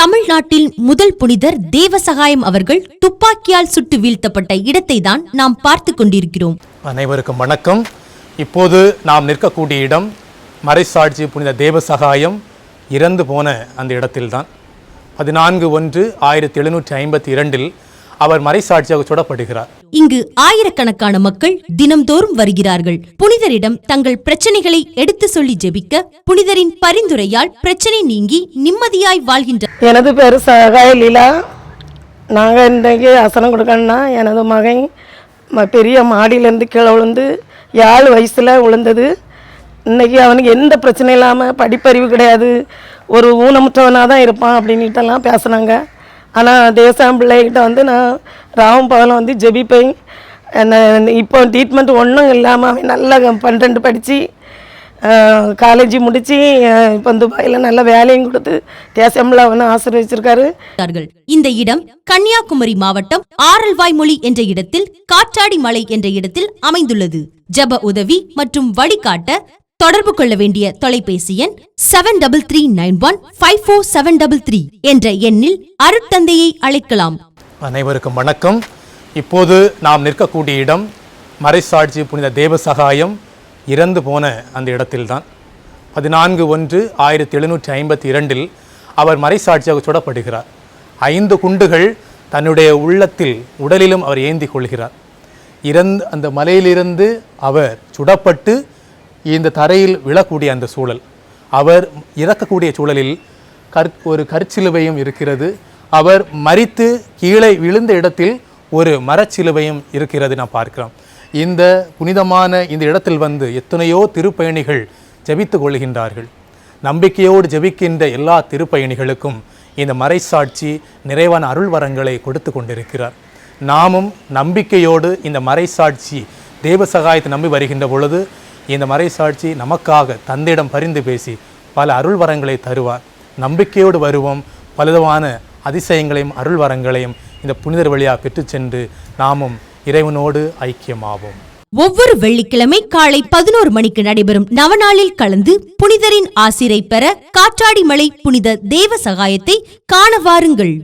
தமிழ்நாட்டில் முதல் புனிதர் தேவசகாயம் அவர்கள் துப்பாக்கியால் சுட்டு வீழ்த்தப்பட்ட இடத்தை தான் நாம் பார்த்து கொண்டிருக்கிறோம். அனைவருக்கும் வணக்கம். இப்போது நாம் நிற்கக்கூடிய இடம் மறைசாட்சி புனித தேவசகாயம் இறந்து போன அந்த இடத்தில்தான். பதினான்கு ஒன்று ஆயிரத்தி எழுநூற்றி ஐம்பத்தி இரண்டில் அவர் மறைசாட்சியாக சுடப்படுகிறார். இங்கு ஆயிரக்கணக்கான மக்கள் தினம்தோறும் வருகிறார்கள். புனிதரிடம் தங்கள் பிரச்சனைகளை எடுத்து சொல்லி ஜெபிக்க புனிதரின் பரிந்துரையால் பிரச்சனை நீங்கி நிம்மதியாய் வாழ்கின்ற எனது பேர் சகாய லீலா நாங்கள் இன்றைக்கு அசனம் கொடுக்கணும்னா எனது மகன் ம பெரிய மாடியிலேருந்து கீழே விழுந்து ஏழு வயசில் விழுந்தது. இன்றைக்கி அவனுக்கு எந்த பிரச்சனையும் இல்லாமல் படிப்பறிவு கிடையாது. ஒரு ஊனமுற்றவனாக தான் இருப்பான் அப்படின்னுட்டெல்லாம் பேசுனாங்க. ஆனால் தேசாம் பிள்ளைகிட்ட வந்து நான் ராவும் பகலும் வந்து ஜெபிப்பேன். என்ன- இப்போ ட்ரீட்மெண்ட் ஒன்றும் இல்லாமல் அவன் நல்லா பன்னெண்டு படித்து காலேஜ் முடித்து இப்போ துபாயில் நல்ல வேலையும் கொடுத்து தேசம்ல அவனை ஆசீர்வச்சிருக்காரு. இந்த இடம் கன்னியாகுமரி மாவட்டம் ஆரல்வாய்மொழி என்ற இடத்தில் காற்றாடி மலை என்ற இடத்தில் அமைந்துள்ளது. ஜப உதவி மற்றும் வழிகாட்ட தொடர்பு கொள்ள வேண்டிய தொலைபேசி எண் seven double three nine one five four seven double three என்ற எண்ணில் அருட்தந்தையை அழைக்கலாம். அனைவருக்கும் வணக்கம். இப்போது நாம் நிற்கக்கூடிய இடம் மறைசாட்சி புனித தேவசகாயம் இறந்து போன அந்த இடத்தில்தான். பதினான்கு ஒன்று ஆயிரத்தி எழுநூற்றி ஐம்பத்தி இரண்டில் அவர் மறைசாட்சியாக சுடப்படுகிறார். ஐந்து குண்டுகள் தன்னுடைய உள்ளத்தில் உடலிலும் அவர் ஏந்தி கொள்கிறார். இறந்து அந்த மலையிலிருந்து அவர் சுடப்பட்டு இந்த தரையில் விழக்கூடிய அந்த சூழல். அவர் இறக்கக்கூடிய சூழலில் கற் ஒரு கற்சிலுவையும் இருக்கிறது. அவர் மரித்து கீழே விழுந்த இடத்தில் ஒரு மரச்சிலுவையும் இருக்கிறது நாம் பார்க்கிறோம். இந்த புனிதமான இந்த இடத்தில் வந்து எத்தனையோ திருப்பயணிகள் ஜபித்து கொள்கின்றார்கள். நம்பிக்கையோடு ஜெபிக்கின்ற எல்லா திருப்பயணிகளுக்கும் இந்த மறைசாட்சி நிறைவான அருள் வரங்களை கொடுத்து கொண்டிருக்கிறார். நாமும் நம்பிக்கையோடு இந்த மறைசாட்சி தேவ சகாயத்தை நம்பி வருகின்ற பொழுது இந்த மறைசாட்சி நமக்காக தந்தையிடம் பரிந்து பேசி பல அருள் வரங்களை தருவார். நம்பிக்கையோடு வருவோம். பலவிதமான அதிசயங்களையும் அருள் வரங்களையும் இந்த புனிதர் வழியாக பெற்று சென்று நாமும் இறைவனோடு ஐக்கியமாவோம். ஒவ்வொரு வெள்ளிக்கிழமை காலை பதினோரு மணிக்கு நடைபெறும் நவநாளில் கலந்து புனிதரின் ஆசிரை பெற காற்றாடி மலை புனித தேவ சகாயத்தை காண வாருங்கள்.